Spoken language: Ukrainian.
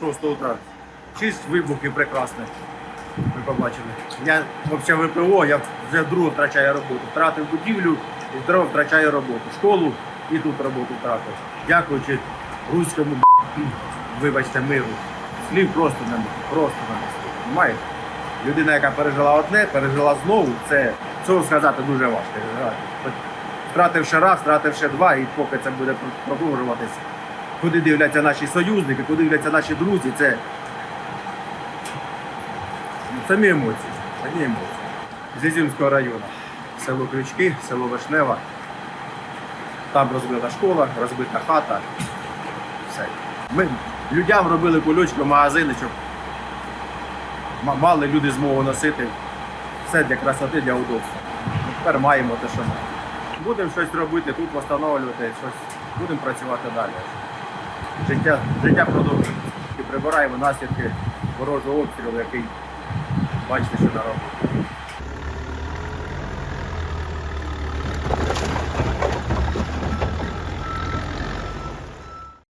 6 утра. Шість вибухів прекрасних. Ви побачили. Я взагалі ВПО, я вже вдруге втрачаю роботу. Втратив будівлю і вдруге втрачаю роботу. Школу і тут роботу втратив. Дякуючи руському вибачте, миру. Слів просто немає. Просто немає Людина, яка пережила одне, пережила знову, це цього сказати дуже важко. Втративши раз, втративши два, і поки це буде продовжуватись. Куди дивляться наші союзники, куди дивляться наші друзі, це Самі емоції, самі емоції. З Ізюмського району. Село Крючки, село Вишнева. Там розбита школа, розбита хата. Все. Ми людям робили кульочки, магазини, щоб мали люди змогу носити. Все для красоти, для удобства. Ну, Тепер маємо те, що маємо. Будемо щось робити, тут встановлювати, щось. Будемо працювати далі. Життя, життя продовжується. І прибираємо наслідки ворожого обстрілу, який бачите, що наробив.